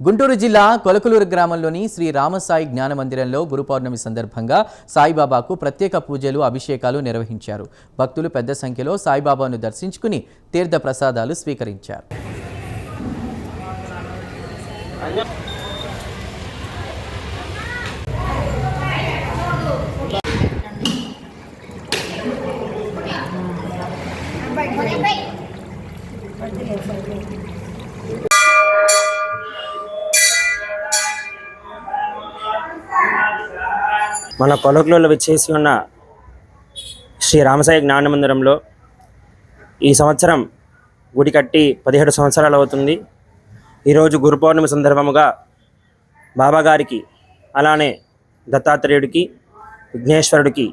గుంటూరు జిల్లా కొలకలూరు గ్రామంలోని శ్రీ రామసాయి జ్ఞాన మందిరంలో గురు పౌర్ణమి సందర్భంగా సాయిబాబాకు ప్రత్యేక పూజలు అభిషేకాలు నిర్వహించారు. భక్తులు పెద్ద సంఖ్యలో సాయిబాబాను దర్శించుకుని తీర్థ ప్రసాదాలు స్వీకరించారు. మన కొలకులలో విచ్చేసి ఉన్న శ్రీ రామసాయి జ్ఞాన మందిరంలో ఈ సంవత్సరం గుడి కట్టి పదిహేడు సంవత్సరాలు అవుతుంది. ఈరోజు గురు పౌర్ణమి సందర్భముగా బాబాగారికి అలానే దత్తాత్రేయుడికి విఘ్నేశ్వరుడికి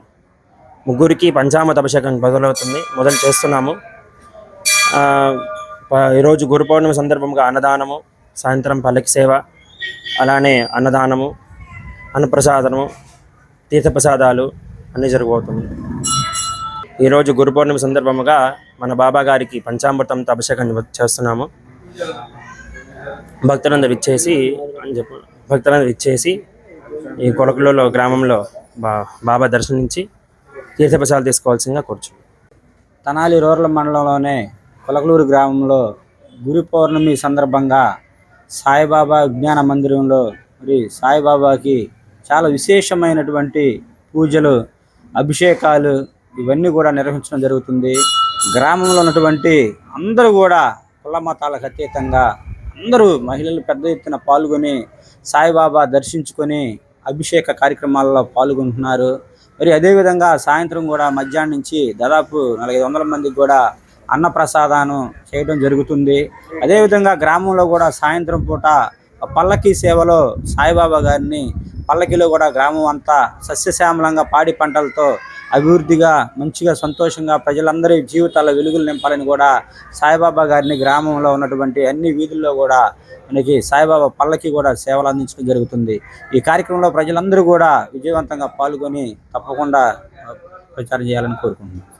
ముగ్గురికి పంచామృత అభిషేకం మొదలవుతుంది. మొదలు చేస్తున్నాము. ఈరోజు గురు పౌర్ణమి సందర్భంగా అన్నదానము సాయంత్రం పల్లకి సేవ అలానే అన్నదానము అన్నప్రసాదము తీర్థప్రసాదాలు అన్నీ జరగబోతుంది ఈరోజు గురు పౌర్ణమి సందర్భముగా మన బాబా గారికి పంచామృతంతో అభిషేకం చేస్తున్నాము. భక్తులందరూ ఇచ్చేసి అని చెప్పు భక్తులందరూ ఇచ్చేసి ఈ కొలకులలో గ్రామంలో బా బాబా దర్శనించి తీర్థప్రసాదాలు తీసుకోవాల్సిందిగా కూర్చు తనాలి రూరల్ మండలంలోనే కొలకలూరు గ్రామంలో గురు పౌర్ణమి సందర్భంగా సాయిబాబా విజ్ఞాన మందిరంలో మరి సాయిబాబాకి చాలా విశేషమైనటువంటి పూజలు అభిషేకాలు ఇవన్నీ కూడా నిర్వహించడం జరుగుతుంది. గ్రామంలో ఉన్నటువంటి అందరూ కూడా కుల మతాలకు అతీతంగా అందరూ మహిళలు పెద్ద ఎత్తున పాల్గొని సాయిబాబా దర్శించుకొని అభిషేక కార్యక్రమాల్లో పాల్గొంటున్నారు. మరి అదేవిధంగా సాయంత్రం కూడా మధ్యాహ్నం నుంచి దాదాపు నలభై వందల మందికి కూడా అన్నప్రసాదానం చేయడం జరుగుతుంది. అదేవిధంగా గ్రామంలో కూడా సాయంత్రం పూట పల్లకీ సేవలో సాయిబాబా గారిని పల్లకిలో కూడా గ్రామం అంతా సస్యశ్యామలంగా పాడి పంటలతో అభివృద్ధిగా మంచిగా సంతోషంగా ప్రజలందరి జీవితాల వెలుగులు నింపాలని కూడా సాయిబాబా గారిని గ్రామంలో ఉన్నటువంటి అన్ని వీధుల్లో కూడా మనకి సాయిబాబా పల్లకి కూడా సేవలు అందించడం జరుగుతుంది. ఈ కార్యక్రమంలో ప్రజలందరూ కూడా విజయవంతంగా పాల్గొని తప్పకుండా ప్రచారం చేయాలని కోరుకుంటున్నాను